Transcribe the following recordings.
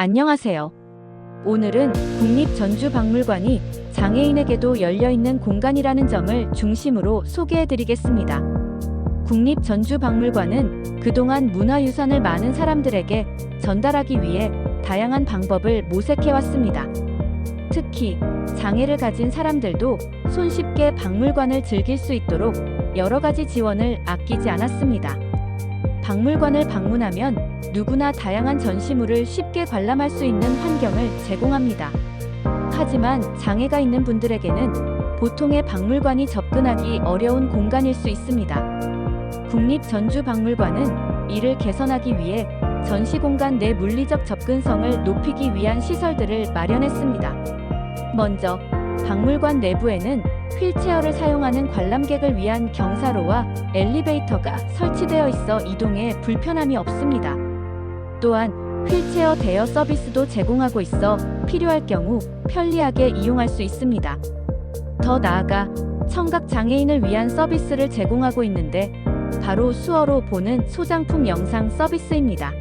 안녕하세요. 오늘은 국립전주박물관이 장애인에게도 열려있는 공간이라는 점을 중심으로 소개해드리겠습니다. 국립전주박물관은 그동안 문화유산을 많은 사람들에게 전달하기 위해 다양한 방법을 모색해왔습니다. 특히 장애를 가진 사람들도 손쉽게 박물관을 즐길 수 있도록 여러 가지 지원을 아끼지 않았습니다. 박물관을 방문하면 누구나 다양한 전시물을 쉽게 관람할 수 있는 환경을 제공합니다. 하지만 장애가 있는 분들에게는 보통의 박물관이 접근하기 어려운 공간일 수 있습니다. 국립전주박물관은 이를 개선하기 위해 전시 공간 내 물리적 접근성을 높이기 위한 시설들을 마련했습니다. 먼저 박물관 내부에는 휠체어를 사용하는 관람객을 위한 경사로와 엘리베이터가 설치되어 있어 이동에 불편함이 없습니다. 또한 휠체어 대여 서비스도 제공하고 있어 필요할 경우 편리하게 이용할 수 있습니다. 더 나아가 청각 장애인을 위한 서비스를 제공하고 있는데 바로 수어로 보는 소장품 영상 서비스입니다.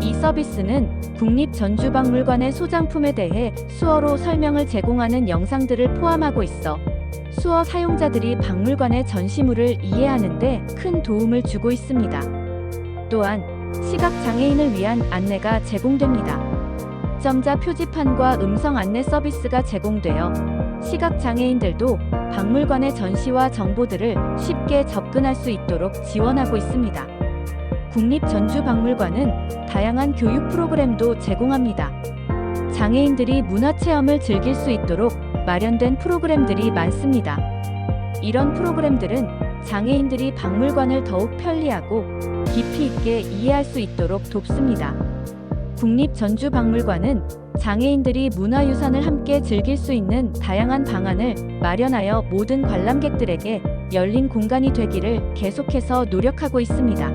이 서비스는 국립전주박물관의 소장품에 대해 수어로 설명을 제공하는 영상들을 포함하고 있어 수어 사용자들이 박물관의 전시물을 이해하는데 큰 도움을 주고 있습니다. 또한 시각 장애인을 위한 안내가 제공됩니다. 점자 표지판과 음성 안내 서비스가 제공되어 시각 장애인들도 박물관의 전시와 정보들을 쉽게 접근할 수 있도록 지원하고 있습니다. 국립전주박물관은 다양한 교육 프로그램도 제공합니다. 장애인들이 문화체험을 즐길 수 있도록 마련된 프로그램들이 많습니다. 이런 프로그램들은 장애인들이 박물관을 더욱 편리하고 깊이 있게 이해할 수 있도록 돕습니다. 국립전주박물관은 장애인들이 문화유산을 함께 즐길 수 있는 다양한 방안을 마련하여 모든 관람객들에게 열린 공간이 되기를 계속해서 노력하고 있습니다.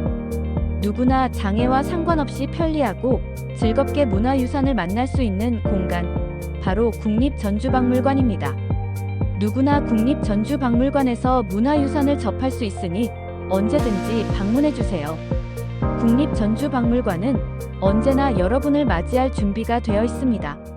누구나 장애와 상관없이 편리하고 즐겁게 문화유산을 만날 수 있는 공간, 바로 국립전주박물관입니다. 누구나 국립전주박물관에서 문화유산을 접할 수 있으니 언제든지 방문해주세요. 국립전주박물관은 언제나 여러분을 맞이할 준비가 되어 있습니다.